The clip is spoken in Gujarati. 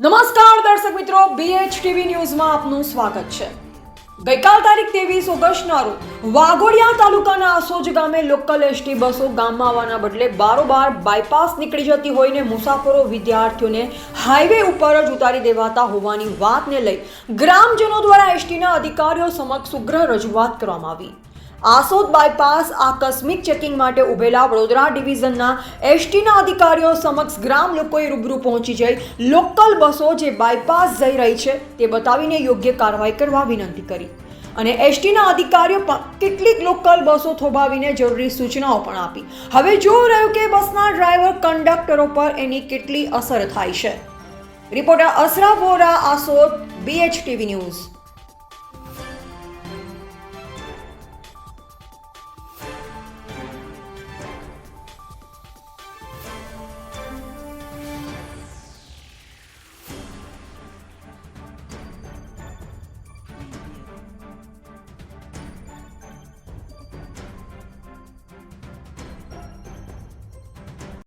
નમસ્કાર, દર્શક મિત્રો. બીએચ ટીવી ન્યૂઝમાં આપનું સ્વાગત છે. ગઈકાલ તારીખ ત્રેવીસ ઓગસ્ટના રોજ વાઘોડિયા તાલુકાના આસોજ ગામે લોકલ એસટી બસો ગામમાં આવવાના બદલે બારોબાર બાયપાસ નીકળી જતી હોઈને મુસાફરો વિદ્યાર્થીઓને હાઈવે ઉપર જ ઉતારી દેવાતા હોવાની વાતને લઈ ગ્રામજનો દ્વારા એસટીના અધિકારીઓ સમક્ષ ઉગ્ર રજૂઆત કરવામાં આવી. આસોદ બાયપાસ આકસ્મિક ચેકિંગ માટે ઉભેલા વડોદરા ડિવિઝનના એસટીના અધિકારીઓ સમક્ષ ગ્રામ લોકોએ રૂબરૂ પહોંચી જઈ લોકલ બસો જે બાયપાસ જઈ રહી છે તે બતાવીને યોગ્ય કાર્યવાહી કરવા વિનંતી કરી. અને એસટીના અધિકારીઓ પણ કેટલીક લોકલ બસો થોભાવીને જરૂરી સૂચનાઓ પણ આપી. હવે જોઈ રહ્યું કે બસના ડ્રાઈવર કંડક્ટરો પર એની કેટલી અસર થાય છે. Reporter Asra Vora Asod BHTV news.